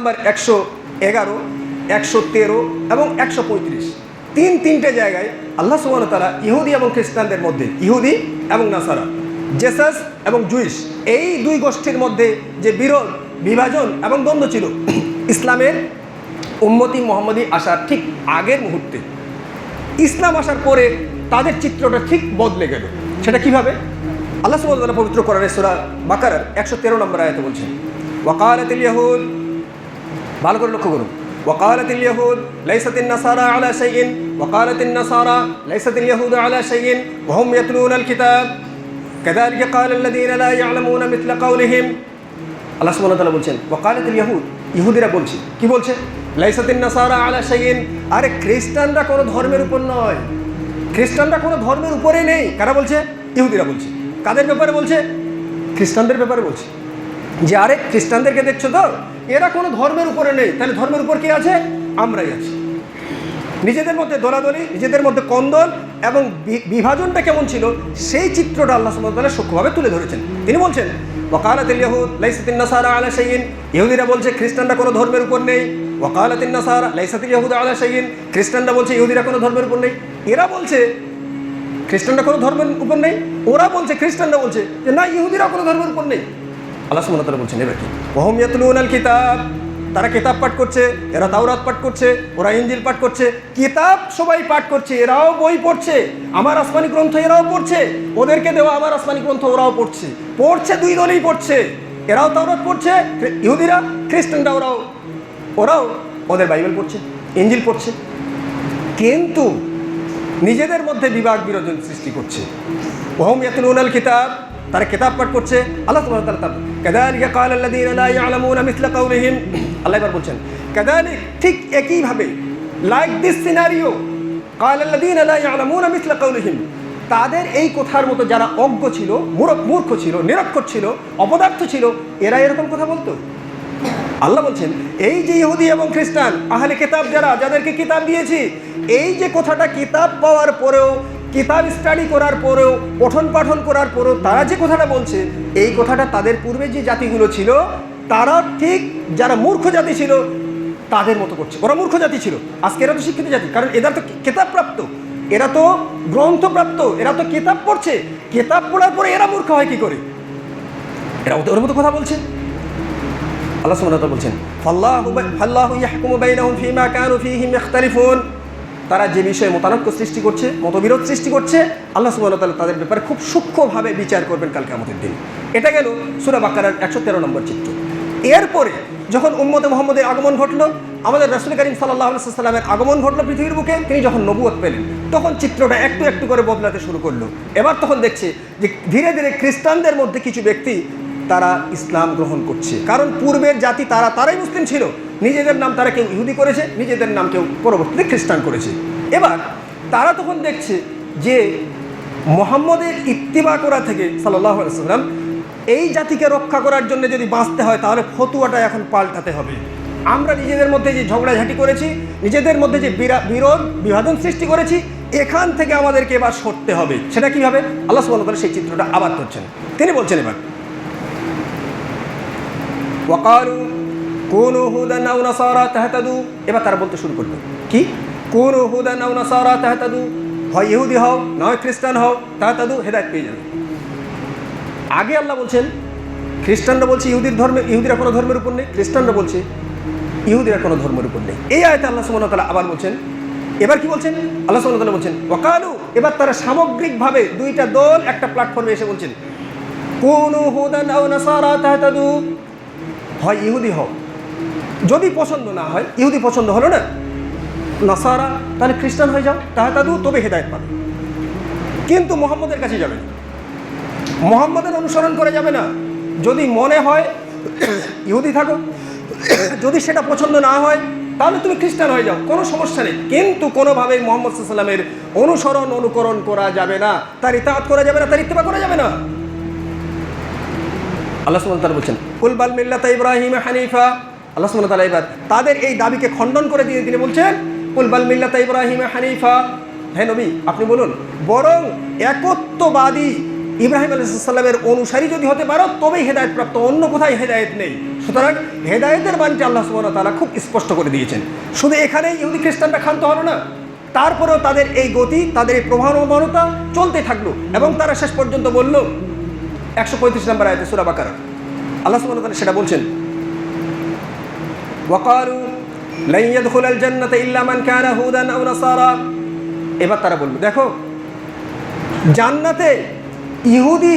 Number একশো এগারো, একশো তেরো এবং একশো পঁয়ত্রিশ। তিন তিনটে জায়গায় আল্লাহ সুবাহ তারা ইহুদি এবং খ্রিস্টানদের মধ্যে, ইহুদি এবং নাসারা, জেসাস এবং জুইস এই দুই গোষ্ঠীর মধ্যে যে বিরোধ, বিভাজন এবং দ্বন্দ্ব ছিল, ইসলামের উম্মতি মোহাম্মদী আসার ঠিক আগের মুহূর্তে। ইসলাম আসার পরে তাদের চিত্রটা ঠিক বদলে গেল। সেটা কীভাবে? আল্লাহ সুবহানাহু পবিত্র কোরআনের সূরা বাকার একশো তেরো নম্বর আয়তে বলছেন ওয়াকালাতিল ইয়াহুদ ভালো করে লক্ষ্য করুন وقالت اليهود ليست النصارى على شيء وقالت النصارى ليست اليهود على شيء وهم يتلون الكتاب كذلك قال الذين لا يعلمون مثل قولهم আল্লাহ সুবহানাহু ওয়া তাআলা বলছেন ওয়াকালাতুল ইয়াহুদ ইহুদিরা বলছে কি বলছে লাইসাতিন নাসারা আলা শাইইন আরে খ্রিস্টানরা কোনো ধর্মের উপর নয় খ্রিস্টানরা কোনো ধর্মের উপরে নেই কারা বলছে ইহুদিরা বলছে কাদের ব্যাপারে বলছে খ্রিস্টানদের ব্যাপারে বলছে যে আরে খ্রিস্টানদেরকে দেখছো তো এরা কোনো ধর্মের উপরে নেই। তাহলে ধর্মের উপর কি আছে? আমরাই আছি। নিজেদের মধ্যে দোলাদলি, নিজেদের মধ্যে কন্দল এবং বিভাজনটা কেমন ছিল? সেই চিত্রটা আল্লাহ সুবহানাহু সূক্ষ্মভাবে তুলে ধরেছেন। তিনি বলছেন, ওয়াকালাতিল ইয়াহুদ লাইসাতিন নাসারা আলা শাইইন। ইহুদিরা বলছে, খ্রিস্টানরা কোনো ধর্মের উপর নেই। ওয়াকালাতিন নাসারা লাইসাতিল ইয়াহুদ আলা শাইইন। খ্রিস্টানরা বলছে, ইহুদিরা কোনো ধর্মের উপর নেই। এরা বলছে, খ্রিস্টানরা কোনো ধর্মের উপর নেই? ওরা বলছে, খ্রিস্টানরা বলছে যে, না ইহুদিরা কোনো ধর্মের উপর নেই। আল্লাহ ওয়া তাআলা বলছেন, এবার কি? ওহম ইয়াতলুনাল কিতাব, তারা কিতাব পাঠ করছে, এরা তাওরাত পাঠ করছে, ওরা ইঞ্জিল পাঠ করছে, কিতাব সবাই পাঠ করছে, এরাও বই পড়ছে, আমার আসমানি গ্রন্থ এরাও পড়ছে, ওদেরকে দেওয়া আমার আসমানি গ্রন্থ ওরাও পড়ছে পড়ছে দুই দলেই পড়ছে, এরাও তাওরাত পড়ছে ইহুদিরা, খ্রিস্টানরা ওরাও ওরাও ওদের বাইবেল পড়ছে ইঞ্জিল পড়ছে। কিন্তু নিজেদের মধ্যে বিভাগ বিরোধন সৃষ্টি করছে। ওহম ইয়াতলুনাল কিতাব তারা কিতাব পাঠ করছে, আল্লাহ সুবহানাহু ওয়া তাআলা কাযালিকা ক্বালা আল্লাযীনা লা ইয়ালামুনা মিসলা কাওলিহিম আল্লাহ এবার বলছেন, কাযালিক ঠিক একইভাবে লাইক দিস সিনারিও ক্বালা আল্লাযীনা লা ইয়ালামুনা মিসলা কাওলিহিম তাদের এই কথার মতো যারা অজ্ঞ ছিল মূর্খ ছিল, নিরক্ষর ছিল, অপদার্থ ছিল, এরা এরকম কথা বলতো? আল্লাহ বলছেন, এই যে ইহুদি এবং খ্রিস্টান, আহলে কিতাব যারা, যাদেরকে কিতাব দিয়েছি, এই যে কথাটা কিতাব পাওয়ার পরেও কিতাব স্টাডি করার পরেও, পঠন পাঠন করার পরেও তারা যে কথাটা বলছে, এই কথাটা তাদের পূর্বে যে জাতিগুলো ছিল, তারা ঠিক যারা মূর্খ জাতি ছিল, তাদের মতো করছে। ওরা মূর্খ জাতি ছিল। আজকে এরা তো শিক্ষিত জাতি। কারণ এরা তো কিতাব প্রাপ্ত এরা তো গ্রন্থপ্রাপ্ত। এরা তো কেতাব পড়ছে। কেতাব পড়ার পরে এরা মূর্খ হয় কি করে? এরা ওদের মতো কথা বলছে। আল্লাহ তাআলা বলছেন, ফাল্লাহু ফাল্লাহু ইয়াহকুমু বাইনাহুম ফীমা কানু ফীহি ইখতালিফুন। তারা যে বিষয়ে মতানৈক্য সৃষ্টি করছে, মতবিরোধ সৃষ্টি করছে, আল্লাহ সুবহানাহু ওয়া তাআলা তাদের ব্যাপারে খুব সূক্ষ্মভাবে বিচার করবেন কালকে আমাদের দিন। এটা গেল সূরা বাকারার একশো তেরো নম্বর চিত্র। এরপরে যখন উম্মতে মোহাম্মদের আগমন ঘটলো, আমাদের রাসূল করিম আলাইহি আগমন ঘটলো পৃথিবীর বুকে, তিনি যখন নবুয়ত পেলেন, তখন চিত্রটা একটু একটু করে বদলাতে শুরু করল। এবার তখন দেখছে যে ধীরে ধীরে খ্রিস্টানদের মধ্যে কিছু ব্যক্তি তারা ইসলাম গ্রহণ করছে। কারণ পূর্বের জাতি তারা, তারাই মুসলিম ছিল। নিজেদের নাম তারা কেউ ইহুদি করেছে, নিজেদের নাম কেউ পরবর্তীতে খ্রিস্টান করেছে। এবার তারা তখন দেখছে যে মোহাম্মদের ইত্তিবা করা থেকে সাল্লাহ সাল্লাম এই জাতিকে রক্ষা করার জন্য যদি বাঁচতে হয়, তাহলে ফতুয়াটা এখন পাল্টাতে হবে। আমরা নিজেদের মধ্যে যে ঝগড়াঝাটি করেছি, নিজেদের মধ্যে যে বিরা- বিরোধ, বিভাজন সৃষ্টি করেছি, এখান থেকে আমাদেরকে এবার সরতে হবে। সেটা কীভাবে? আল্লাহ সুবাহ সেই চিত্রটা আবার করছেন। তিনি বলছেন এবার কোন হুদান আও নাসারা তাহতাদু। এবার তারা বলতে শুরু করল কি? কোন হুদান আও নাসারা তাহতাদু। হয় ইহুদি হও, নয় খ্রিস্টান হও, তাহতাদু হেদায়ত পেয়ে যাবে। আগে আল্লাহ বলছেন, খ্রিস্টানরা বলছে ইহুদির ধর্মে, ইহুদিরা কোনো ধর্মের উপর নেই, খ্রিস্টানরা বলছে ইহুদিরা কোনো ধর্মের উপর নেই। এই আয়তে আল্লাহ ওয়া তাআলা আবার বলছেন, এবার কি বলছেন? আল্লাহ ওয়া তাআলা বলছেন, ওয়াকালু, এবার তারা সামগ্রিকভাবে দুইটা দল একটা প্ল্যাটফর্মে এসে বলছেন, কোন হুদান আও নাসারা তাহতাদু। হয় ইহুদি হও যদি পছন্দ না হয়, ইহুদি পছন্দ হলো না, নাসারা তাহলে খ্রিস্টান হয়ে যাও, তাহলে তাদু তবে হেদায়ত পাবে। কিন্তু মোহাম্মদের কাছে যাবে না। মোহাম্মদের অনুসরণ করে যাবে না। যদি মনে হয় ইহুদি থাকো, যদি সেটা পছন্দ না হয়, তাহলে তুমি খ্রিস্টান হয়ে যাও, কোনো সমস্যা নেই। কিন্তু কোনোভাবেই মোহাম্মদ সাল্লামের অনুসরণ, অনুকরণ করা যাবে না। তার ইতাহাত করা যাবে না, তার ইত্তেবা করা যাবে না। আল্লাহ ওয়া তাআলা বলছেন, কুল বাল মিল্লাতা ইব্রাহিম হানিফা আল্লাহ ওয়া তাআলা এবার তাদের এই দাবিকে খণ্ডন করে দিয়ে তিনি বলছেন, কুল বাল মিল্লাতা ইব্রাহিম হানিফা। হে নবী, আপনি বলুন, বরং একত্ববাদী ইব্রাহিম আলাইসাল্লামের অনুসারী যদি হতে পারো, তবেই হেদায়ত প্রাপ্ত অন্য কোথায় হেদায়েত নেই। সুতরাং হেদায়েতের বাণীটি আল্লাহ সুবাহ তালা খুব স্পষ্ট করে দিয়েছেন। শুধু এখানেই ইহুদি খ্রিস্টানরা ক্ষান্ত হলো না, তারপরেও তাদের এই গতি, তাদের এই প্রভাবমানতা চলতে থাকল এবং তারা শেষ পর্যন্ত বলল, একশো পঁয়ত্রিশ নম্বর আয়তে সুরা বাকার। আল্লাহ সুবাহ তালা সেটা বলছেন ওয়াকারু লাইয়াদখুল আল জান্নাতে ইল্লামান কানা হুদান আও নাসারা। এবার তারা বলবে দেখো, জান্নাতে ইহুদি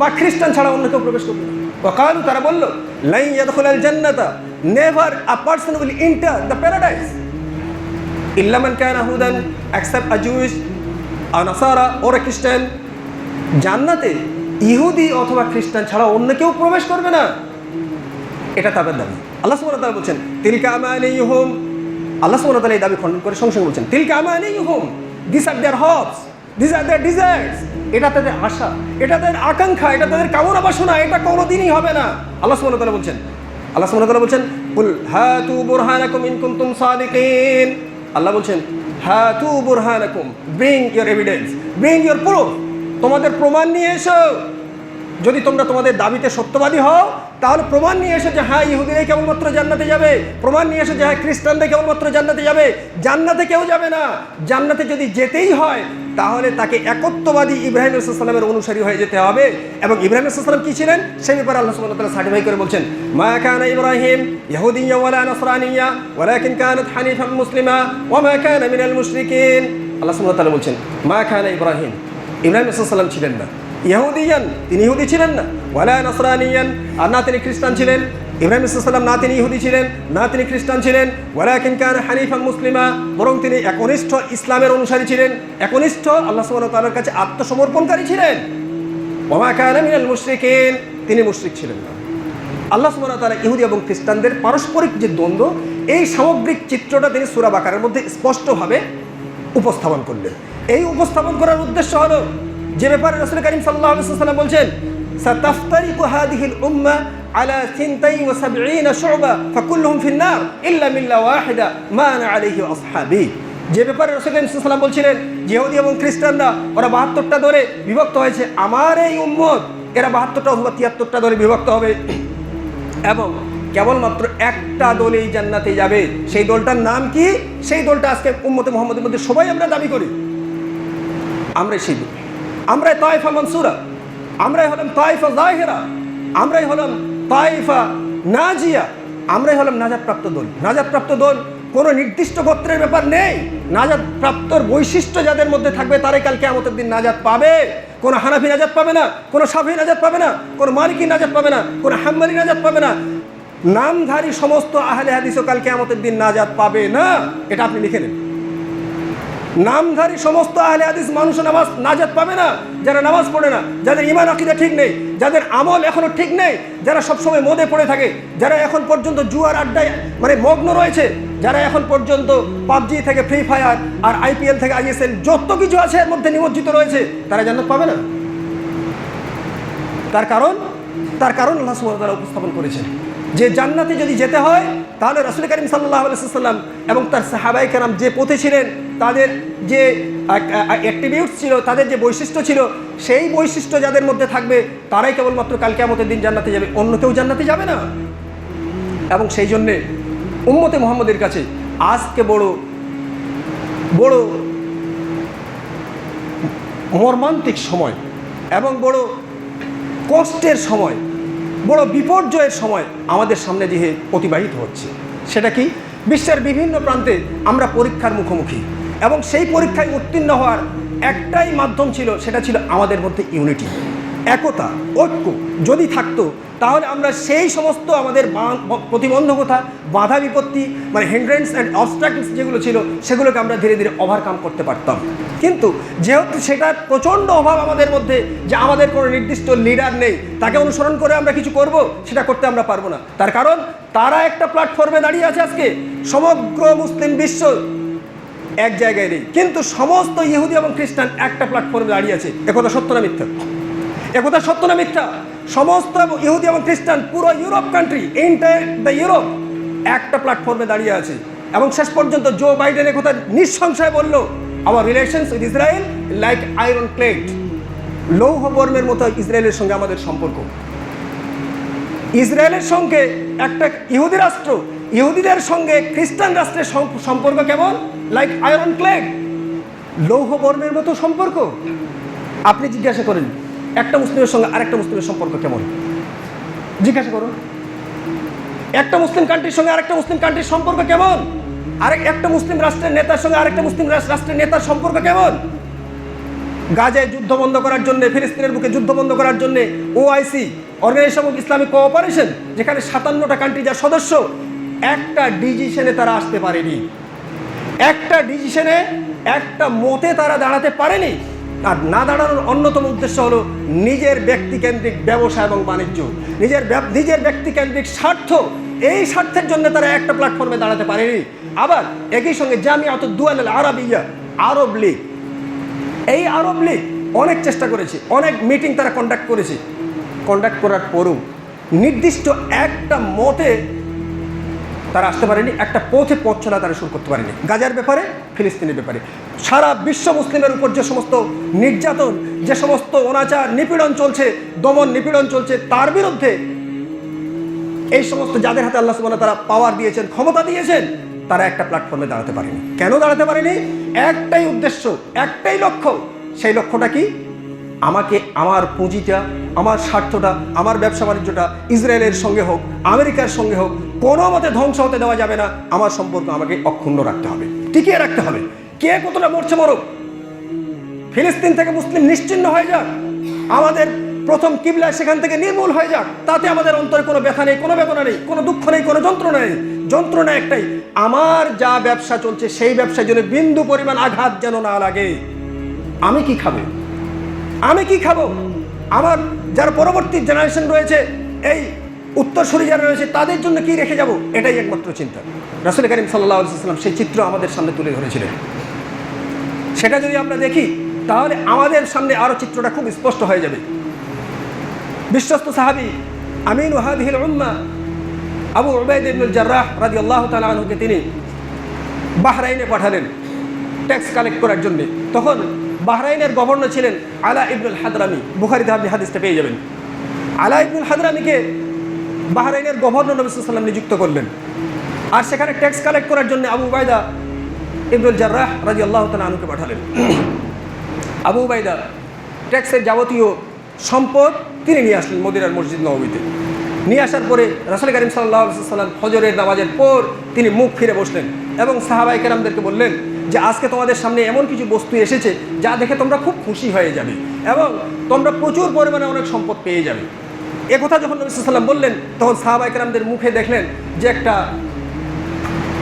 বা খ্রিস্টান ছাড়া অন্য কেউ প্রবেশ করবে ওয়াকালু, তারা বলল লাইয়াদখুল আল জান্নাতা, never a person will enter the paradise. ইল্লামান কানা হুদান অ্যাকসেপ্ট আ জুইশ আও নাসারা ওরা খ্রিস্টান। জান্নাতে ইহুদি অথবা খ্রিস্টান ছাড়া অন্য কেউ প্রবেশ করবে না? এটা তাদের দাবি। আল্লাহ ওয়া তাআলা বলছেন, তিলকা আমানিহুম। আল্লাহ সুবহানাহু ওয়া তাআলা এই দাবি খণ্ডন করে সঙ্গে বলছেন, তিলকা আমানিহুম। This are their hopes this are their desires এটা তাদের আশা, এটা তাদের আকাঙ্ক্ষা, এটা তাদের কামনা বাসনা, এটা কোনোদিনই হবে না। আল্লাহ ওয়া তাআলা বলছেন, আল্লাহ ওয়া তাআলা বলছেন, কুল হাতু বুরহানাকুম ইন কুনতুম সাদিকিন। আল্লাহ বলছেন, হাতু বুরহানাকুম bring your evidence bring your proof তোমাদের প্রমাণ নিয়ে এসো। যদি তোমরা তোমাদের দাবিতে সত্যবাদী হও, তাহলে প্রমাণ নিয়ে এসো যে হ্যাঁ ইহুদিরাই কেবলমাত্র জান্নাতে যাবে। প্রমাণ নিয়ে এসো যে হ্যাঁ খ্রিস্টানদের কেবলমাত্র জান্নাতে যাবে। জান্নাতে কেউ যাবে না। জান্নাতে যদি যেতেই হয়, তাহলে তাকে একত্ববাদী ইব্রাহিম ইসলামের অনুসারী হয়ে যেতে হবে। এবং ইব্রাহিম ইসলাম কি ছিলেন? সেই ব্যাপারে আল্লাহ সুবহানাহু তাআলা সার্টিফাই করে বলছেন, মা কানা ইব্রাহিম ইহুদিয়্যা ওয়ালা নাসরানিয়্যা, ওয়ালাকিন কানাত হানিফান মুসলিমা, ওয়া মা কানা মিনাল মুশরিকিন। আল্লাহ সুবহানাহু ওয়া বলছেন, মা কানা ইব্রাহিম ইব্রাহিম ইসলাম ছিলেন না। ইহুদিয়ান, তিনি ইহুদি ছিলেন না। ওয়ালা নসরানিয়ান, আর না তিনি খ্রিস্টান ছিলেন। ইব্রাহিম ইসলাম না তিনি ইহুদি ছিলেন, না তিনি খ্রিস্টান ছিলেন। ওয়ালা কিনকান হানিফান মুসলিমা, বরং তিনি একনিষ্ঠ ইসলামের অনুসারী ছিলেন। একনিষ্ঠ আল্লাহ সুবহানাহু তাআলার কাছে আত্মসমর্পণকারী ছিলেন। ওমা কানা মিনাল মুশরিকিন, তিনি মুশরিক ছিলেন না। আল্লাহ সুবহানাহু তাআলা ইহুদি এবং খ্রিস্টানদের পারস্পরিক যে দ্বন্দ্ব, এই সামগ্রিক চিত্রটা তিনি সূরা বাকারের মধ্যে স্পষ্টভাবে উপস্থাপন করলেন। এই উপস্থাপন করার উদ্দেশ্য হলো যে ব্যাপারে রসুল করিম সাল্লাল্লাহু আলাইহি ওয়াসাল্লাম বলছেন সাতাফতারিকু হাদিহিল উম্মাহ على ثنتين وسبعين شعبة فكلهم في النار إلا ملة واحدة ما أنا عليه وأصحابي যে ব্যাপারে রসুল করিম সাল্লাম বলছিলেন যেহুদি এবং খ্রিস্টানরা ওরা বাহাত্তরটা দলে বিভক্ত হয়েছে আমার এই উম্মত এরা বাহাত্তরটা অথবা তিয়াত্তরটা দলে বিভক্ত হবে এবং কেবলমাত্র একটা দলেই জান্নাতে যাবে সেই দলটার নাম কি সেই দলটা আজকে উম্মতে মোহাম্মদের মধ্যে সবাই আমরা দাবি করি আমরাই সেই দল আমরাই তয়ফা মনসুরা, আমরাই হলাম তয়ফা জাহেরা, আমরাই হলাম তয়ফা নাজিয়া, আমরাই হলাম নাজাদ প্রাপ্ত দল। নাজাদ প্রাপ্ত দল কোনো নির্দিষ্ট গোত্রের ব্যাপার নেই। নাজাদ প্রাপ্তর বৈশিষ্ট্য যাদের মধ্যে থাকবে তারাই কালকে কেমতের দিন নাজাদ পাবে। কোনো হানাফি নাজাদ পাবে না, কোনো সাফি নাজাদ পাবে না, কোনো মালিকি নাজাদ পাবে না, কোনো হাম্মালি নাজাদ পাবে না। নামধারী সমস্ত আহলে হাদিসও কালকে কেমতের দিন নাজাদ পাবে না। এটা আপনি লিখে নেন। নামধারী সমস্ত আহলে হাদিস মানুষ নামাজ নাজাত পাবে না, যারা নামাজ পড়ে না, যাদের ইমান আকিদা ঠিক নেই, যাদের আমল এখনও ঠিক নেই, যারা সবসময় মদে পড়ে থাকে, যারা এখন পর্যন্ত জুয়ার আড্ডায় মানে মগ্ন রয়েছে, যারা এখন পর্যন্ত পাবজি থেকে ফ্রি ফায়ার আর আইপিএল থেকে আইএসএল যত কিছু আছে এর মধ্যে নিমজ্জিত রয়েছে, তারা জান্নাত পাবে না। তার কারণ তার কারণ আল্লাহ তাআলা উপস্থাপন করেছেন। যে জান্নাতে যদি যেতে হয়, তাহলে রাসূল করিম সাল্লাল্লাহু আলাইহি সাল্লাম এবং তার সাহাবাই কেরাম যে পথে ছিলেন তাদের যে অ্যাক্টিভিউটস ছিল, তাদের যে বৈশিষ্ট্য ছিল, সেই বৈশিষ্ট্য যাদের মধ্যে থাকবে, তারাই কেবলমাত্র কালকে কেয়ামতের দিন জান্নাতে যাবে। অন্য কেউ জান্নাতে যাবে না। এবং সেই জন্যে উম্মতে মোহাম্মদের কাছে আজকে বড় বড় মর্মান্তিক সময় এবং বড় কষ্টের সময়, বড় বিপর্যয়ের সময় আমাদের সামনে দিয়ে অতিবাহিত হচ্ছে। সেটা কি? বিশ্বের বিভিন্ন প্রান্তে আমরা পরীক্ষার মুখোমুখি। এবং সেই পরীক্ষায় উত্তীর্ণ হওয়ার একটাই মাধ্যম ছিল, সেটা ছিল আমাদের মধ্যে ইউনিটি একতা, ঐক্য যদি থাকতো, তাহলে আমরা সেই সমস্ত আমাদের প্রতিবন্ধকতা, বাধা বিপত্তি মানে হিন্ড্রেন্স অ্যান্ড অবস্ট্রাকলস যেগুলো ছিল, সেগুলোকে আমরা ধীরে ধীরে ওভারকাম করতে পারতাম। কিন্তু যেহেতু সেটার প্রচণ্ড অভাব আমাদের মধ্যে, যে আমাদের কোনো নির্দিষ্ট লিডার নেই, তাকে অনুসরণ করে আমরা কিছু করব, সেটা করতে আমরা পারব না। তার কারণ, তারা একটা প্ল্যাটফর্মে দাঁড়িয়ে আছে আজকে, সমগ্র মুসলিম বিশ্ব এক জায়গায় নেই। কিন্তু সমস্ত ইহুদি এবং খ্রিস্টান একটা প্ল্যাটফর্মে দাঁড়িয়ে আছে। একথা সত্য না মিথ্যা? একথা সত্য না মিথ্যা? সমস্ত ইহুদি এবং খ্রিস্টান পুরো Europe country entire the Europe একটা প্ল্যাটফর্মে দাঁড়িয়ে আছে। এবং শেষ পর্যন্ত জো বাইডেন কথা নিঃসংশয় বলল আমার relations with Israel like iron plate লৌহ বর্মের মতো ইসরায়েলের সঙ্গে আমাদের সম্পর্ক। ইসরায়েলের সঙ্গে একটা ইহুদি রাষ্ট্র, ইহুদিদের সঙ্গে খ্রিস্টান রাষ্ট্রের সম্পর্ক কেমন? লাইক আয়রন ক্লেগ লৌহ বর্ণের মতো সম্পর্ক? আপনি জিজ্ঞাসা করেন, একটা মুসলিমের সঙ্গে আরেকটা মুসলিমের সম্পর্ক কেমন? জিজ্ঞাসা করুন। একটা মুসলিম কান্ট্রির সঙ্গে আরেকটা মুসলিম কান্ট্রির সম্পর্ক কেমন? আরেক একটা মুসলিম রাষ্ট্রের নেতার সঙ্গে আরেকটা মুসলিম রাষ্ট্রের নেতার সম্পর্ক কেমন? গাজায় যুদ্ধ বন্ধ করার জন্য, ফিলিস্তিনের বুকে যুদ্ধ বন্ধ করার জন্য OIC organisation of Islamic cooperation যেখানে সাতান্নটা কান্ট্রি যার সদস্য, একটা ডিসিশনে তারা আসতে পারেনি। একটা ডিসিশনে, একটা মতে তারা দাঁড়াতে পারেনি। আর না দাঁড়ানোর অন্যতম উদ্দেশ্য হলো নিজের ব্যক্তিকেন্দ্রিক ব্যবসা এবং বাণিজ্য। নিজের নিজের ব্যক্তিকেন্দ্রিক স্বার্থ, এই স্বার্থের জন্য তারা একটা প্ল্যাটফর্মে দাঁড়াতে পারেনি। আবার একই সঙ্গে জামিয়াত দুয়াল আরবিয়া, আরব লীগ। এই আরব লীগ অনেক চেষ্টা করেছে, অনেক মিটিং তারা কন্ডাক্ট করেছে। কন্ডাক্ট করার পরও নির্দিষ্ট একটা মতে তারা আসতে পারেনি, একটা পথে পথ চলা তারা শুরু করতে পারেনি। গাজার ব্যাপারে, ফিলিস্তিনের ব্যাপারে। সারা বিশ্ব মুসলিমের উপর যে সমস্ত নির্যাতন, যে সমস্ত অনাচার, নিপীড়ন চলছে, দমন নিপীড়ন চলছে, তার বিরুদ্ধে এই সমস্ত যাদের হাতে আল্লাহ ওয়া তারা পাওয়ার দিয়েছেন, ক্ষমতা দিয়েছেন, তারা একটা প্ল্যাটফর্মে দাঁড়াতে পারেনি। কেন দাঁড়াতে পারেনি? একটাই উদ্দেশ্য, একটাই লক্ষ্য, সেই লক্ষ্যটা কি? আমাকে আমার পুঁজিটা, আমার স্বার্থটা, আমার ব্যবসা বাণিজ্যটা ইসরায়েলের সঙ্গে হোক, আমেরিকার সঙ্গে হোক কোনো মতে ধ্বংস হতে দেওয়া যাবে না। আমার সম্পর্ক আমাকে অক্ষুণ্ণ রাখতে হবে, টিকিয়ে রাখতে হবে। কে কতটা মরছে মরক? ফিলিস্তিন থেকে মুসলিম নিশ্চিন্ন হয়ে যাক। আমাদের প্রথম কিবলা সেখান থেকে নির্মূল হয়ে যাক। তাতে আমাদের অন্তরে কোনো ব্যথা নেই, কোনো বেদনা নেই, কোনো দুঃখ নেই, কোনো যন্ত্রণা নেই। যন্ত্রণা একটাই, আমার যা ব্যবসা চলছে সেই ব্যবসার জন্য বিন্দু পরিমাণ আঘাত যেন না লাগে। আমি কি খাব? আমি কি খাব? আমার যারা পরবর্তী জেনারেশন রয়েছে, এই উত্তরসূরি যারা রয়েছে, তাদের জন্য কি রেখে যাব? এটাই একমাত্র চিন্তা। রাসুল করিম সাল্লাহ সাল্লাম সেই চিত্র আমাদের সামনে তুলে ধরেছিলেন। সেটা যদি আমরা দেখি, তাহলে আমাদের সামনে আরও চিত্রটা খুব স্পষ্ট হয়ে যাবে। বিশ্বস্ত সাহাবি আমিন ওয়াহাদিহিল উম্মা আবু ইবনুল জার্রাহ রাদিয়াল্লাহু তাআলা আনহুকে তিনি বাহরাইনে পাঠালেন ট্যাক্স কালেক্ট করার জন্য। তখন বাহরাইনের গভর্নর ছিলেন আলা ইবনুল হাদরামি। বুখারিতে আপনি হাদিসটা পেয়ে যাবেন। আলা ইবনুল হাদরামিকে বাহরাইনের গভর্নর নবী ওয়াসাল্লাম নিযুক্ত করলেন। আর সেখানে ট্যাক্স কালেক্ট করার জন্য আবু উবাইদা ইবনুল জার্রাহ রাদিয়াল্লাহু তাআলা আনহুকে পাঠালেন। আবু উবাইদা ট্যাক্সের যাবতীয় সম্পদ তিনি নিয়ে আসলেন মদিনার মসজিদ নবমীতে। নিয়ে আসার পরে রাসুল করিম সাল্লাহ সাল্লাম ফজরের নামাজের পর তিনি মুখ ফিরে বসলেন এবং সাহাবাই কেরামদেরকে বললেন যে, আজকে তোমাদের সামনে এমন কিছু বস্তু এসেছে যা দেখে তোমরা খুব খুশি হয়ে যাবে এবং তোমরা প্রচুর পরিমাণে অনেক সম্পদ পেয়ে যাবে। এ কথা যখন নবী সাল্লাম বললেন, তখন সাহাবাই কেরামদের মুখে দেখলেন যে একটা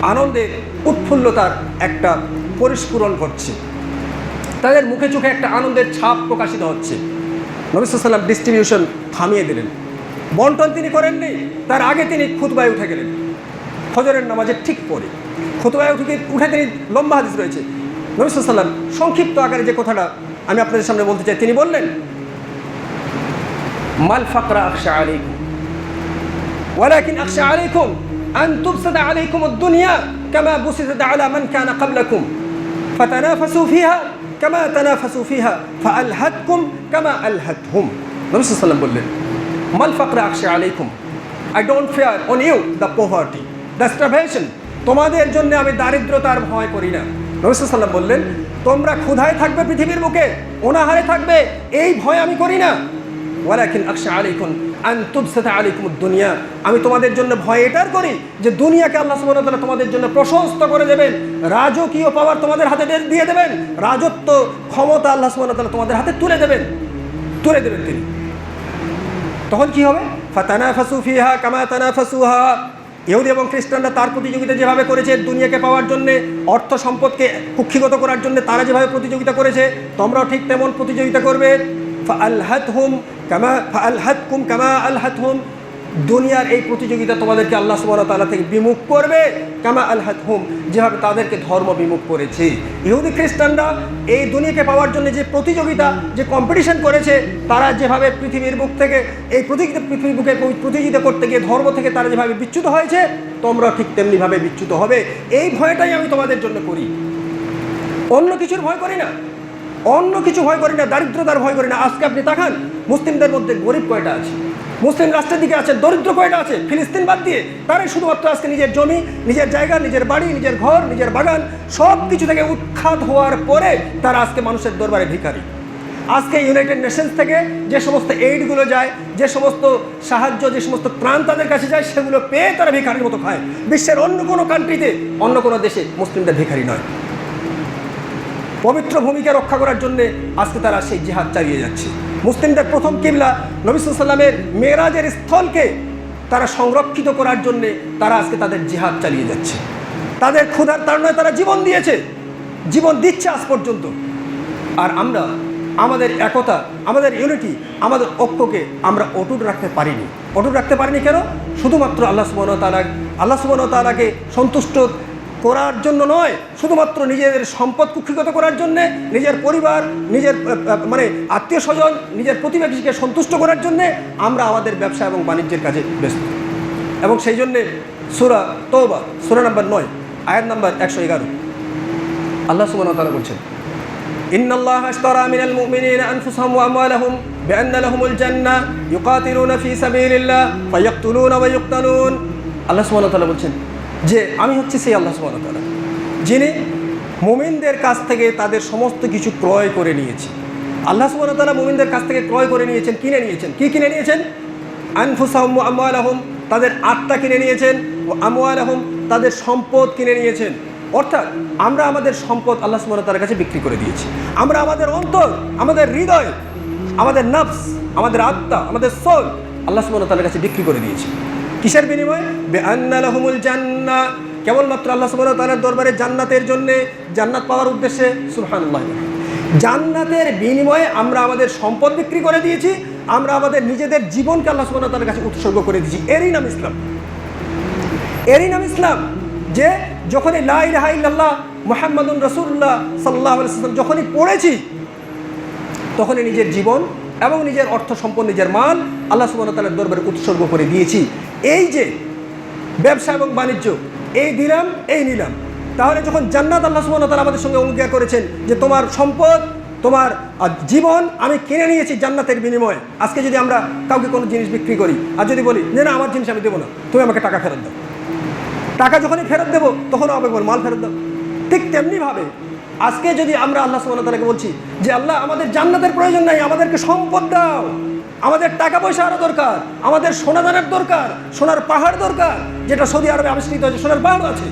আনন্দের উৎফুল্লতার একটা পরিস্ফুরণ ঘটছে। তাদের মুখে চোখে একটা আনন্দের ছাপ প্রকাশিত হচ্ছে। নবিসাল্লাম ডিস্ট্রিবিউশন থামিয়ে দিলেন। বন্টন তিনি করেননি, তার আগে তিনি খুতবায় উঠে গেলেন। ফজরের নামাজের ঠিক পরে। খুতবায় উঠে উঠে তিনি লম্বা হাদিস রয়েছে। নবিসাল্লাম সংক্ষিপ্ত আকারে যে কথাটা আমি আপনাদের সামনে বলতে চাই, তিনি বললেন মাল ফাকরা আকশা আলাইকুম ولكن أخشى عليكم أن تبسط عليكم الدنيا كما بسطت على من كان قبلكم فتنافسوا فيها كما تنافسوا فيها فألهتكم كما ألهتهم নবী সাল্লাম বললেন মাল ফাকরা আকশা আলাইকুম I don't fear on you the poverty the starvation তোমাদের জন্য আমি দারিদ্রতার ভয় করি না নবী সাল্লাম বললেন তোমরা ক্ষুধায় থাকবে পৃথিবীর বুকে অনাহারে থাকবে এই ভয় আমি করি না ওয়ালাকিন আকশা আলাইকুম আন তুবসাতা আলাইকুম দুনিয়া আমি তোমাদের জন্য ভয় এটার করি যে দুনিয়াকে আল্লাহ সুবহানাহু তাআলা তোমাদের জন্য প্রশস্ত করে দেবেন, রাজকীয় পাওয়ার তোমাদের হাতে দিয়ে দেবেন, রাজত্ব ক্ষমতা আল্লাহ সুবহানাহু তাআলা তোমাদের হাতে তুলে দেবেন তুলে দেবেন তিনি। তখন কি হবে? ফাতানাফাসু ফিহা কামা তানাফাসুহা। ইহুদি এবং খ্রিস্টানরা তার প্রতিযোগিতা যেভাবে করেছে দুনিয়াকে পাওয়ার জন্য, অর্থ সম্পদকে কুক্ষিগত করার জন্য তারা যেভাবে প্রতিযোগিতা করেছে, তোমরাও ঠিক তেমন প্রতিযোগিতা করবে। ফাআলহাত হুম কামা ফাআলহাত কুম কামা আলহাত হুম দুনিয়ার এই প্রতিযোগিতা তোমাদেরকে আল্লাহ সুবহানাহু ওয়া তাআলা থেকে বিমুখ করবে, কামা আলহাত হুম যেভাবে তাদেরকে ধর্ম বিমুখ করেছে। ইহুদি খ্রিস্টানরা এই দুনিয়াকে পাওয়ার জন্য যে প্রতিযোগিতা, যে কম্পিটিশন করেছে, তারা যেভাবে পৃথিবীর বুক থেকে, এই প্রতিযোগিতা, পৃথিবীর বুকে প্রতিযোগিতা করতে গিয়ে ধর্ম থেকে তারা যেভাবে বিচ্যুত হয়েছে, তোমরা ঠিক তেমনিভাবে বিচ্যুত হবে। এই ভয়টাই আমি তোমাদের জন্য করি। অন্য কিছুর ভয় করি না। অন্য কিছু ভয় করি না, দারিদ্রতার ভয় করি না। আজকে আপনি তাকান, মুসলিমদের মধ্যে গরিব কয়টা আছে? মুসলিম রাষ্ট্রের দিকে আছে, দরিদ্র কয়টা আছে? ফিলিস্তিন বাদ দিয়ে তারাই শুধুমাত্র আজকে নিজের জমি, নিজের জায়গা, নিজের বাড়ি, নিজের ঘর, নিজের বাগান সব কিছু থেকে উৎখাত হওয়ার পরে তারা আজকে মানুষের দরবারে ভিখারি। আজকে ইউনাইটেড নেশনস থেকে যে সমস্ত এইডগুলো যায়, যে সমস্ত সাহায্য, যে সমস্ত ত্রাণ তাদের কাছে যায়, সেগুলো পেয়ে তারা ভিখারির মতো খায়। বিশ্বের অন্য কোনো কান্ট্রিতে অন্য কোনো দেশে মুসলিমদের ভিখারি নয়। পবিত্র ভূমিকা রক্ষা করার জন্যে আজকে তারা সেই জিহাদ চালিয়ে যাচ্ছে। মুসলিমদের প্রথম কিবলা নবিসাল্লামের মেয়েরাজের স্থলকে তারা সংরক্ষিত করার জন্যে তারা আজকে তাদের জিহাদ চালিয়ে যাচ্ছে। তাদের ক্ষুধার তাড়নায় তারা জীবন দিয়েছে। জীবন দিচ্ছে আজ পর্যন্ত। আর আমরা, আমাদের একতা, আমাদের ইউনিটি আমাদের ঐক্যকে আমরা অটুট রাখতে পারিনি। অটুট রাখতে পারিনি কেন? শুধুমাত্র আল্লাহ ওয়া তাআলা, আল্লাহ ওয়া তাআলাকে সন্তুষ্ট করার জন্য নয় শুধুমাত্র নিজেদের সম্পদ কুক্ষিগত করার জন্যে নিজের পরিবার নিজের আহ, আহ, মানে আত্মীয় স্বজন নিজের প্রতিবেশীকে সন্তুষ্ট করার জন্যে আমরা আমাদের ব্যবসা এবং বাণিজ্যের কাজে ব্যস্ত এবং সেই জন্যে সুরা তৌবা সুরা নাম্বার নয় আয়াত নাম্বার একশো এগারো আল্লাহ সুবহানাহু ওয়া তাআলা বলছেন إن الله اشترى من المؤمنين أنفسهم وأموالهم بأن لهم الجنة يقاتلون في سبيل الله فيقتلون ويقتلون আল্লাহ সুবহানাহু ওয়া তাআলা বলছেন যে আমি হচ্ছে সেই আল্লাহ ওয়া যিনি মুমিনদের কাছ থেকে তাদের সমস্ত কিছু ক্রয় করে নিয়েছি আল্লাহ ওয়া তাআলা কাছ থেকে ক্রয় করে নিয়েছেন, কিনে নিয়েছেন। কি কিনে নিয়েছেন? আনফুসাহুম ওয়া আমওয়ালাহুম, তাদের আত্মা কিনে নিয়েছেন। ও আহম তাদের সম্পদ কিনে নিয়েছেন। অর্থাৎ আমরা আমাদের সম্পদ আল্লাহ ওয়া কাছে বিক্রি করে দিয়েছি। আমরা আমাদের অন্তর, আমাদের হৃদয়, আমাদের নফস, আমাদের আত্মা, আমাদের সোল আল্লাহ ওয়া কাছে বিক্রি করে দিয়েছি। কিসের বিনিময়ে? বেআন্না লাহুমুল জান্নাহ কেবলমাত্র আল্লাহ সুবহানাহু ওয়া তাআলার দরবারে জান্নাতের জন্যে জান্নাত পাওয়ার উদ্দেশ্যে, সুবহানাল্লাহ। জান্নাতের বিনিময়ে আমরা আমাদের সম্পদ বিক্রি করে দিয়েছি, আমরা আমাদের নিজেদের জীবনকে আল্লাহ সুবহানাহু ওয়া তাআলার কাছে উৎসর্গ করে দিয়েছি। এরই নাম ইসলাম। এরই নাম ইসলাম যে যখনই লা ইলাহা ইল্লাল্লাহ মুহাম্মাদুন রাসূলুল্লাহ সাল্লাল্লাহু আলাইহি ওয়াসাল্লাম যখনই পড়েছি, তখনই নিজের জীবন এবং নিজের অর্থ সম্পদ, নিজের মাল আল্লাহ সুবহানাহু ওয়া তাআলার দরবারে উৎসর্গ করে দিয়েছি। এই যে ব্যবসা এবং বাণিজ্য, এই দিলাম, এই নিলাম। তাহলে যখন জান্নাত আল্লাহ তাআলা আমাদের সঙ্গে অঙ্গীকার করেছেন যে তোমার সম্পদ, তোমার জীবন আমি কিনে নিয়েছি জান্নাতের বিনিময়ে, আজকে যদি আমরা কাউকে কোনো জিনিস বিক্রি করি, আর যদি বলি যে না, আমার জিনিস আমি দেবো না, তুমি আমাকে টাকা ফেরত দাও। টাকা যখনই ফেরত দেবো তখন আমাকে বল, মাল ফেরত দাও। ঠিক তেমনিভাবে আজকে যদি আমরা আল্লাহ তাআলাকে বলছি যে, আল্লাহ, আমাদের জান্নাতের প্রয়োজন নাই, আমাদেরকে সম্পদ দাও। আমাদের টাকা পয়সা আরও দরকার, আমাদের সোনা দানের দরকার, সোনার পাহাড় দরকার, যেটা সৌদি আরবে আবিষ্কৃত হয়েছে, সোনার পাহাড় আছে।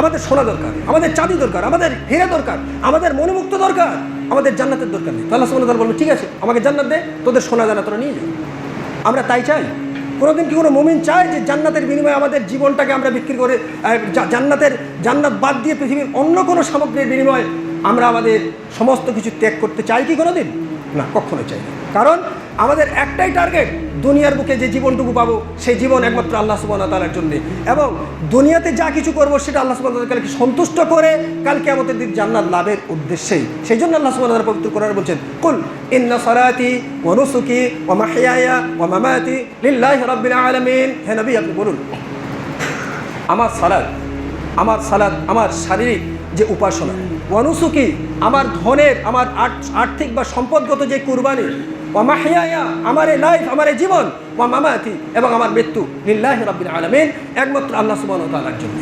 আমাদের সোনা দরকার, আমাদের চাঁদি দরকার, আমাদের হীরা দরকার, আমাদের মনোমুক্ত দরকার, আমাদের জান্নাতের দরকার নেই। তো আল্লাহ সুবহানাহু ওয়া তাআলা বলবে ঠিক আছে, আমাকে জান্নাত দে, তোদের সোনা দানা তোরা নিয়ে যা। আমরা তাই চাই। কোনোদিন কি কোনো মুমিন চায় যে জান্নাতের বিনিময়ে আমাদের জীবনটাকে আমরা বিক্রি করে জান্নাতের, জান্নাত বাদ দিয়ে পৃথিবীর অন্য কোনো সামগ্রীর বিনিময়ে আমরা আমাদের সমস্ত কিছু ত্যাগ করতে চাই কি কোনোদিন? না কখনো চাই কারণ আমাদের একটাই টার্গেট দুনিয়ার বুকে যে জীবনটুকু পাবো, সেই জীবন একমাত্র আল্লাহ সুবহানাহু ওয়া তাআলার জন্য। এবং দুনিয়াতে যা কিছু করব, সেটা আল্লাহ ওয়া তাআলাকে সন্তুষ্ট করে কালকে আমাদের দিন জান্নাত লাভের উদ্দেশ্যেই। সেই জন্য আল্লাহ সুবহানাহু ওয়া তাআলা পবিত্র কোরআনে বলছেন, কুল ইন্না সালাতি ওয়া নুসুকি ওয়া মাহইয়ায়া ওয়া মামাতি লিল্লাহি রাব্বিল আলামিন। হে নবী, আপনি বলুন আমার সালাদ আমার সালাদ আমার শারীরিক যে উপাসনা অনুসুকি আমার ধনের, আমার আর্থ- আর্থিক বা সম্পদগত যে কুরবানি ও মাহিয়া আমার এই লাইফ আমার এই জীবন ও মামাতি, এবং আমার মৃত্যু লিল্লাহ রব্বিল আলমিন, একমাত্র আল্লাহ সুবাহ তালার জন্য।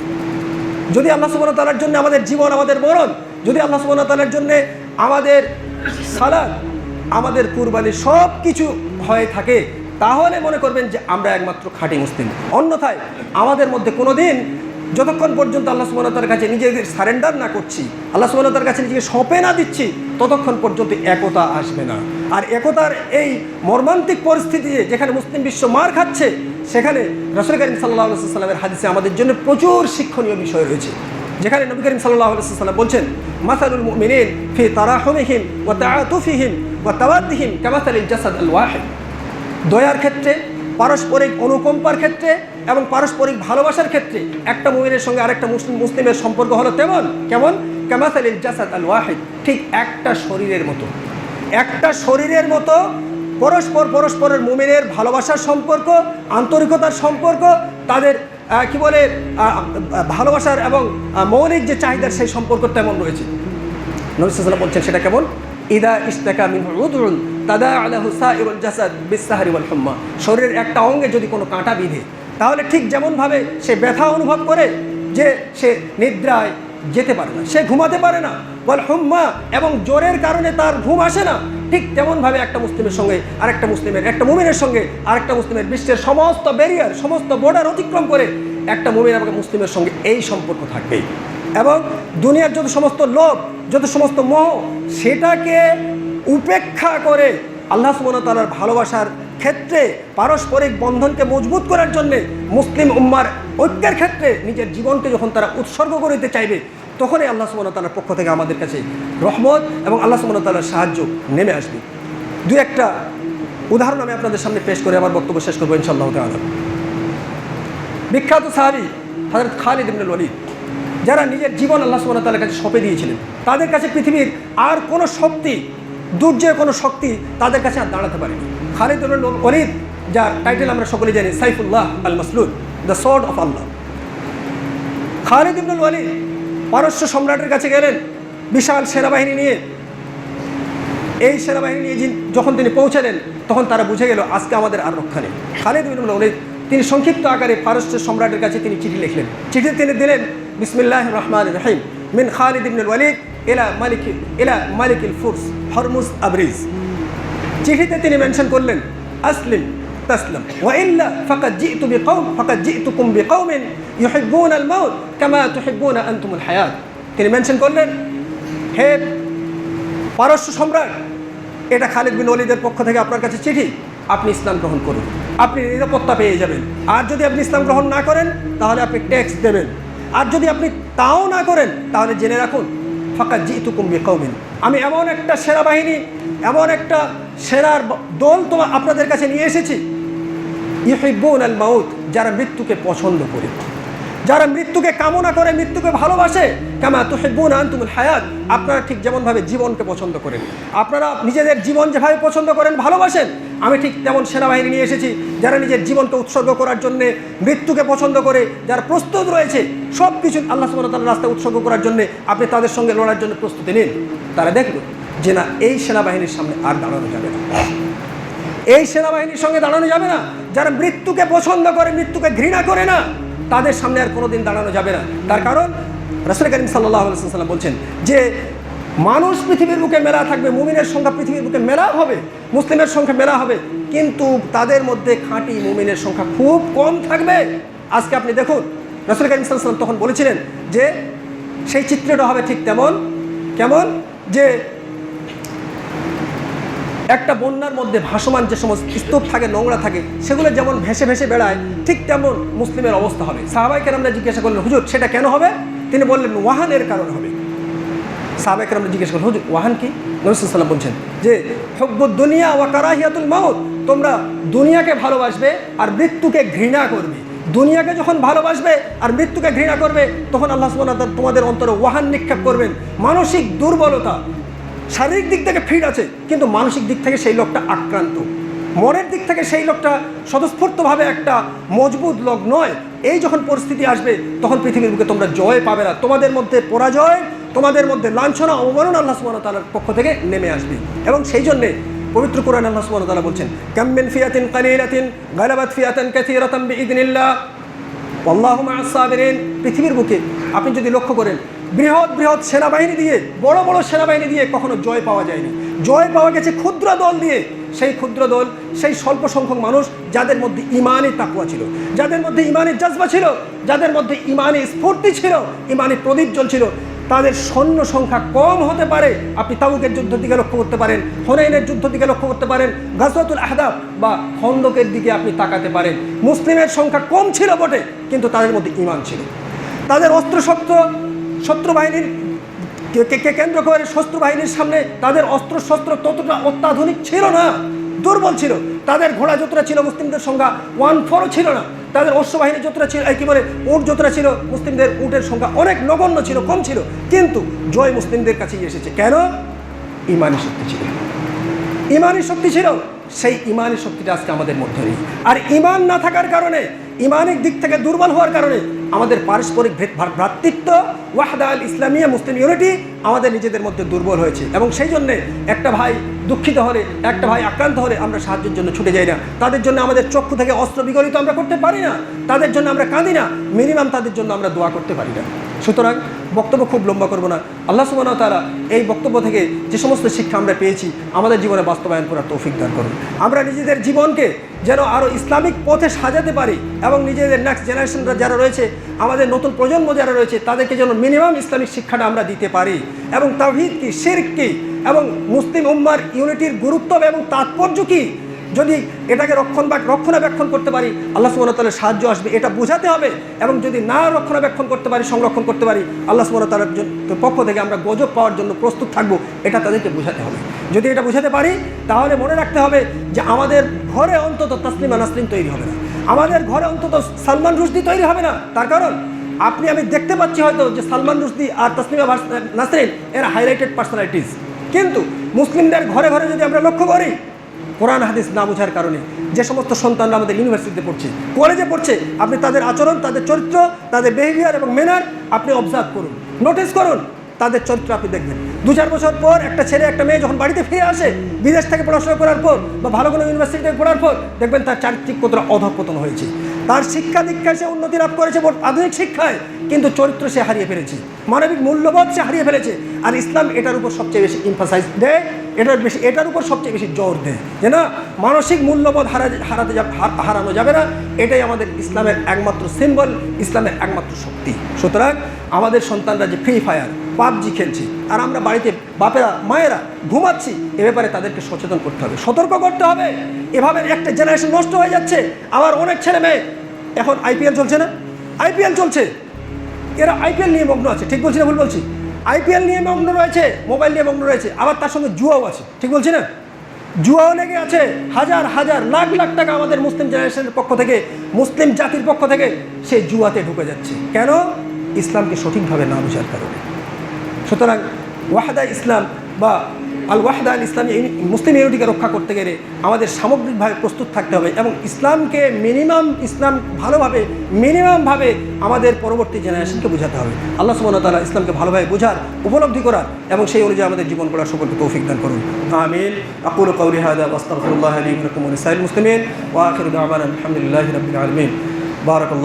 যদি আল্লাহ সুবাহ তালার জন্য আমাদের জীবন আমাদের মরণ, যদি আল্লাহ সুবাহ তালার জন্য আমাদের সালাদ, আমাদের কুরবানি সব কিছু হয়ে থাকে, তাহলে মনে করবেন যে আমরা একমাত্র খাঁটি মুসলিম। অন্যথায় আমাদের মধ্যে কোনো দিন যতক্ষণ পর্যন্ত আল্লাহ সুবহানাহু কাছে নিজেদের সারেন্ডার না করছি, আল্লাহ সুবহানাহু কাছে নিজেকে সঁপে না দিচ্ছি, ততক্ষণ পর্যন্ত একতা আসবে না। আর একতার এই মর্মান্তিক পরিস্থিতিতে যেখানে মুসলিম বিশ্ব মার খাচ্ছে, সেখানে রসুল করিম সাল্লাহ সাল্লামের হাদিসে আমাদের জন্য প্রচুর শিক্ষণীয় বিষয় রয়েছে। যেখানে নবী করিম সাল্লাহ সাল্লাম বলছেন, মাসালুল মুমিনিন ফি তারাহুমিহিম ওয়া তাআতুফিহিম ওয়া তাওয়াদ্দিহিম কামাসালিল জাসাদ আল ওয়াহিদ দয়ার ক্ষেত্রে, পারস্পরিক অনুকম্পার ক্ষেত্রে এবং পারস্পরিক ভালোবাসার ক্ষেত্রে একটা মুমিনের সঙ্গে আরেকটা মুসলিম, মুসলিমের সম্পর্ক হলো তেমন কেমন? কামাসালিল জাসাদ আল ওয়াহিদ ঠিক একটা শরীরের মতো। একটা শরীরের মতো পরস্পর পরস্পরের মুমিনের ভালোবাসার সম্পর্ক, আন্তরিকতার সম্পর্ক, তাদের কি বলে ভালোবাসার এবং মৌলিক যে চাহিদার সেই সম্পর্ক তেমন রয়েছে। নবিসাল্লাম বলছেন সেটা কেমন? ইদা ইস্তেকা মিন উদরুন, তাদা আলাহু সাইরুল জাসাদ বিসাহারি ওয়াল শরীরের একটা অঙ্গে যদি কোনো কাঁটা বিধে তাহলে ঠিক যেমনভাবে সে ব্যথা অনুভব করে যে সে নিদ্রায় যেতে পারে না, সে ঘুমাতে পারে না বল হুম্মা, এবং জ্বরের কারণে তার ঘুম আসে না, ঠিক তেমনভাবে একটা মুসলিমের সঙ্গে আরেকটা মুসলিমের, একটা মুমিনের সঙ্গে আরেকটা মুসলিমের বিশ্বের সমস্ত ব্যারিয়ার সমস্ত বর্ডার অতিক্রম করে একটা মুমিন এবং মুসলিমের সঙ্গে এই সম্পর্ক থাকবেই এবং দুনিয়ার যত সমস্ত লোভ, যত সমস্ত মোহ, সেটাকে উপেক্ষা করে আল্লাহ সুমনতালার ভালোবাসার ক্ষেত্রে পারস্পরিক বন্ধনকে মজবুত করার জন্যে মুসলিম উম্মার ঐক্যের ক্ষেত্রে নিজের জীবনকে যখন তারা উৎসর্গ করিতে চাইবে, তখনই আল্লাহ সুমনতালার পক্ষ থেকে আমাদের কাছে রহমত এবং আল্লাহ সুমনতালার সাহায্য নেমে আসবে। দু একটা উদাহরণ আমি আপনাদের সামনে পেশ করে আমার বক্তব্য শেষ করব ইনশাআল্লাহ তাআলা। বিখ্যাত সাহাবি হজরত খালিদ ইবনুল ওয়ালিদ, যারা নিজের জীবন আল্লাহ ওয়া কাছে সঁপে দিয়েছিলেন, তাদের কাছে পৃথিবীর আর কোনো শক্তি দুর্জয়ের কোনো শক্তি তাদের কাছে আর দাঁড়াতে পারেনি। খালিদ ইবনুল ওয়ালিদ যার টাইটেল আমরা সকলে জানি, সাইফুল্লাহ আল মাসলুল the sword of Allah Khalid ibnul Walid পারস্য সম্রাটের কাছে গেলেন, বিশাল সেনাবাহিনী নিয়ে। এই সেনাবাহিনী নিয়ে যখন তিনি পৌঁছালেন, তখন তারা বুঝে গেল, আজকে আমাদের আর রক্ষা নেই। খালিদ বিন ওয়ালিদ তিনি সংক্ষিপ্ত আকারে পারস্য সম্রাটের কাছে তিনি চিঠি লিখলেন। চিঠি তিনি দিলেন, বিসমিল্লাহ রহমান রহিম, মিন খালিদ ইবনুল ওয়ালিদ এলা মালিক এলা মালিকুল ফুরস, হরমুজ আবরিজ। চিঠিতে তিনি মেনশন করলেন, আসলিম ওয়াইল্লা ফাকাদ জিতু বিকৌম ফাকাদ জিতুকুম বিকৌমিন ইউহিব্বুনা আল মাউত কামা তুহিব্বুনা আনতুমুল হায়াত। তিনি মেনশন করলেন, হে পারস্য সম্রাট, এটা খালিদ বিন ওলিদের পক্ষ থেকে আপনার কাছে চিঠি, আপনি ইসলাম গ্রহণ করুন। আপনি নিরাপত্তা পেয়ে যাবেন। আর যদি আপনি ইসলাম গ্রহণ না করেন, তাহলে আপনি ট্যাক্স দেবেন। আর যদি আপনি তাও না করেন, তাহলে জেনে রাখুন ফাঁকা জিতু কুম্বি কৌমিন আমি এমন একটা সেনাবাহিনী এমন একটা সেরার দল তোমার আপনাদের কাছে নিয়ে এসেছি। ইহিবুল আল মাউত, যারা মৃত্যুকে পছন্দ করে। যারা মৃত্যুকে কামনা করে, মৃত্যুকে ভালোবাসে কেমন কামা তুহিব্বুন আনতুমুল হায়াত, আপনারা ঠিক যেমনভাবে জীবনকে পছন্দ করেন। আপনারা নিজেদের জীবন যেভাবে পছন্দ করেন, ভালোবাসেন, আমি ঠিক তেমন সেনাবাহিনী নিয়ে এসেছি, যারা নিজের জীবনকে উৎসর্গ করার জন্যে মৃত্যুকে পছন্দ করে, যারা প্রস্তুত রয়েছে সব কিছু আল্লাহ সুবহানাহু রাস্তায় উৎসর্গ করার জন্য আপনি তাদের সঙ্গে লড়ার জন্য প্রস্তুতি নিন। তারা দেখল যে না, এই সেনাবাহিনীর সামনে আর দাঁড়ানো যাবে না। এই সেনাবাহিনীর সঙ্গে দাঁড়ানো যাবে না। যারা মৃত্যুকে পছন্দ করে, মৃত্যুকে ঘৃণা করে না তাদের সামনে আর কোনোদিন দাঁড়ানো যাবে না। তার কারণ রসুল করিম সাল্লাহ সাল্লাম বলছেন যে মানুষ পৃথিবীর বুকে মেলা থাকবে, মুমিনের সংখ্যা পৃথিবীর বুকে মেলা হবে, মুসলিমের সংখ্যা মেলা হবে, কিন্তু তাদের মধ্যে খাঁটি মুমিনের সংখ্যা খুব কম থাকবে। আজকে আপনি দেখুন, রসুল করিম সাল্লাম তখন বলেছিলেন যে সেই চিত্রটা হবে ঠিক তেমন, কেমন? যে একটা বন্যার মধ্যে ভাসমান যে সমস্ত স্তূপ থাকে, নোংরা থাকে, সেগুলো যেমন ভেসে ভেসে বেড়ায়, ঠিক তেমন মুসলিমের অবস্থা হবে। সাহাবাইকে আমরা জিজ্ঞাসা করলেন, হুজুর, সেটা কেন হবে? তিনি বললেন, ওয়াহানের কারণে হবে। সাহাবাইকে আমরা জিজ্ঞাসা করলেন, হুজুর, ওয়াহান কি? নবিসাল্লাম বলছেন যে দুনিয়া ওয়া কারাহিয়াতুল মাউত, তোমরা দুনিয়াকে ভালোবাসবে আর মৃত্যুকে ঘৃণা করবে। দুনিয়াকে যখন ভালোবাসবে আর মৃত্যুকে ঘৃণা করবে, তখন আল্লাহ সুবহানাহু তোমাদের অন্তরে ওয়াহান নিক্ষেপ করবেন। মানসিক দুর্বলতা শারীরিক দিক থেকে ফিট আছে, কিন্তু মানসিক দিক থেকে সেই লোকটা আক্রান্ত। মনের দিক থেকে সেই লোকটা স্বতঃস্ফূর্তভাবে একটা মজবুত লোক নয়। এই যখন পরিস্থিতি আসবে, তখন পৃথিবীর বুকে তোমরা জয় পাবে না। তোমাদের মধ্যে পরাজয়, তোমাদের মধ্যে লাঞ্ছনা, অবমাননা আল্লাহ সুবহানাহু ওয়া তাআলার পক্ষ থেকে নেমে আসবে। এবং সেই জন্যে পবিত্র কোরআন আল্লাহ সুবহানাহু তাআলা বলছেন কাম্মিন ফিয়াতিন কালিলাতিন গালাবাত ফিয়াতান কাসীরাতান বিইذنিল্লাহ আল্লাহু পৃথিবীর বুকে আপনি যদি লক্ষ্য করেন বৃহৎ বৃহৎ সেনাবাহিনী দিয়ে, বড় বড় সেনাবাহিনী দিয়ে কখনো জয় পাওয়া যায়নি। জয় পাওয়া গেছে ক্ষুদ্র দল দিয়ে। সেই ক্ষুদ্র দল, সেই স্বল্প সংখ্যক মানুষ যাদের মধ্যে ইমানের তাকুয়া ছিল, যাদের মধ্যে ইমানের জজবা ছিল, যাদের মধ্যে ইমানের স্ফূর্তি ছিল ইমানের প্রদীপ জ্বলছিল, তাদের সৈন্য সংখ্যা কম হতে পারে। আপনি তাবুকের যুদ্ধ দিকে লক্ষ্য করতে পারেন, হোনাইনের যুদ্ধ দিকে লক্ষ্য করতে পারেন গাজওয়াতুল আহদাব বা খন্দকের দিকে আপনি তাকাতে পারেন। মুসলিমের সংখ্যা কম ছিল বটে, কিন্তু তাদের মধ্যে ইমান ছিল। তাদের অস্ত্র শস্ত্র শত্রু বাহিনীর কেন্দ্র করে শত্রু বাহিনীর সামনে তাদের অস্ত্র শস্ত্র ততটা অত্যাধুনিক ছিল না, দুর্বল ছিল। তাদের ঘোড়া যতটা ছিল মুসলিমদের সংখ্যা ওয়ান ফোরও ছিল না। তাদের অশ্ব বাহিনী যোত্রা ছিল কি বলে, উট যতটা ছিল, মুসলিমদের উটের সংখ্যা অনেক নগণ্য ছিল, কম ছিল। কিন্তু জয় মুসলিমদের কাছেই এসেছে। কেন? ইমানি শক্তি ছিল। ইমানি শক্তি ছিল। সেই ইমানি শক্তিটা আজকে আমাদের মধ্যে নেই আর ইমান না থাকার কারণে ইমানিক দিক থেকে দুর্বল হওয়ার কারণে আমাদের পারস্পরিক ভেদ- ভ্রা- ভ্রাতৃত্ব, ওয়াহদা আল ইসলামিয়া, মুসলিম ইউনিটি আমাদের নিজেদের মধ্যে দুর্বল হয়েছে। এবং সেই জন্যে একটা ভাই দুঃখিত হলে, একটা ভাই আক্রান্ত হলে আমরা সাহায্যের জন্য ছুটে যাই না। তাদের জন্য আমাদের চক্ষু থেকে অস্ত্র বিগলিত আমরা করতে পারি না। তাদের জন্য আমরা কাঁদি না। মিনিমাম তাদের জন্য আমরা দোয়া করতে পারি না। সুতরাং বক্তব্য খুব লম্বা করব না। আল্লাহ সুবাহ তারা এই বক্তব্য থেকে যে সমস্ত শিক্ষা আমরা পেয়েছি, আমাদের জীবনে বাস্তবায়ন করার তৌফিক দান করুন। আমরা নিজেদের জীবনকে যেন আরও ইসলামিক পথে সাজাতে পারি এবং নিজেদের নেক্সট জেনারেশনরা যারা রয়েছে, আমাদের নতুন প্রজন্ম যারা রয়েছে, তাদেরকে যেন মিনিমাম ইসলামিক শিক্ষাটা আমরা দিতে পারি এবং তাহিদ কি, শেরক কি এবং মুসলিম উম্মার ইউনিটির গুরুত্ব এবং তাৎপর্য কি যদি এটাকে রক্ষণ বা রক্ষণাবেক্ষণ করতে পারি, আল্লাহ সুবহানাহু ওয়া তাআলার সাহায্য আসবে, এটা বোঝাতে হবে। এবং যদি না রক্ষণাবেক্ষণ করতে পারি, সংরক্ষণ করতে পারি, আল্লাহ সুবহানাহু ওয়া তাআলার পক্ষ থেকে আমরা গজব পাওয়ার জন্য প্রস্তুত থাকব, এটা তাদেরকে বোঝাতে হবে। যদি এটা বোঝাতে পারি, তাহলে মনে রাখতে হবে যে আমাদের ঘরে অন্তত তাসলিমা নাসলিম তৈরি হবে না। আমাদের ঘরে অন্তত সালমান রুশদি তৈরি হবে না। তার কারণ, আপনি আমি দেখতে পাচ্ছি হয়তো যে সালমান রুশদি আর তাসলিমা নাসরিন, এরা হাইলাইটেড পার্সোনালিটিস কিন্তু মুসলিমদের ঘরে ঘরে যদি আমরা লক্ষ্য করি কোরআন হাদিস না বোঝার কারণে যে সমস্ত সন্তানরা আমাদের ইউনিভার্সিটিতে পড়ছে, কলেজে পড়ছে, আপনি তাদের আচরণ, তাদের চরিত্র, তাদের বিহেভিয়ার এবং মেনার আপনি অবজার্ভ করুন। নোটিস করুন তাদের চরিত্র আপনি দেখবেন। দু চার বছর পর একটা ছেলে, একটা মেয়ে যখন বাড়িতে ফিরে আসে, বিদেশ থেকে পড়াশোনা করার পর বা ভালো কোনো ইউনিভার্সিটি থেকে পড়ার পর, দেখবেন তার চারিত্রিক কতটা অধপতন হয়েছে। তার শিক্ষা দীক্ষায় সে উন্নতি লাভ করেছে আধুনিক শিক্ষায়, কিন্তু চরিত্র সে হারিয়ে ফেলেছে। মানবিক মূল্যবোধ সে হারিয়ে ফেলেছে। আর ইসলাম এটার উপর সবচেয়ে বেশি ইমফাসাইজ দেয়, এটার বেশি, এটার উপর সবচেয়ে বেশি জোর দেয়। যে না মানসিক মূল্যবোধ হারা, হারাতে হারানো যাবে না, এটাই আমাদের ইসলামের একমাত্র সিম্বল ইসলামের একমাত্র শক্তি। সুতরাং আমাদের সন্তানরা যে ফ্রি ফায়ার পাবজি খেলছে। আর আমরা বাড়িতে বাপেরা, মায়েরা ঘুমাচ্ছি। এ ব্যাপারে তাদেরকে সচেতন করতে হবে। সতর্ক করতে হবে। এভাবে একটা জেনারেশন নষ্ট হয়ে যাচ্ছে। আবার অনেক ছেলে মেয়ে এখন আইপিএল চলছে না? আইপিএল চলছে। এরা আইপিএল নিয়ে মগ্ন আছে। ঠিক বলছি না ভুল বলছি? আইপিএল নিয়ে মগ্ন রয়েছে মোবাইল নিয়ে মগ্ন রয়েছে। আবার তার সঙ্গে জুয়াও আছে। ঠিক বলছি না? জুয়াও লেগে আছে। হাজার হাজার, লাখ লাখ টাকা আমাদের মুসলিম জেনারেশনের পক্ষ থেকে, মুসলিম জাতির পক্ষ থেকে সেই জুয়াতে ঢুকে যাচ্ছে। কেন? ইসলামকে সঠিকভাবে না বোঝার কারণে। সুতরাং ওয়াহাদা ইসলাম বা আল ওয়াহাদা আল ইসলামী মুসলিম ইউনিটিকে রক্ষা করতে গেলে আমাদের সামগ্রিকভাবে প্রস্তুত থাকতে হবে এবং ইসলামকে মিনিমাম, ইসলাম ভালোভাবে, মিনিমামভাবে আমাদের পরবর্তী জেনারেশনকে বোঝাতে হবে। আল্লাহ ওয়া তাআলা ইসলামকে ভালোভাবে বোঝার, উপলব্ধি করার এবং সেই অনুযায়ী আমাদের জীবন করার সকলকে তৌফিক দান করুন। আমিন। আকুলু কওলি হাদা ওয়াস্তাগফিরুল্লাহ লি ওয়া লাকুম মুসলিমিন। ওয়া আখিরু দাওয়ানা আলহামদুলিল্লাহি রাব্বিল আলামিন। লাকুম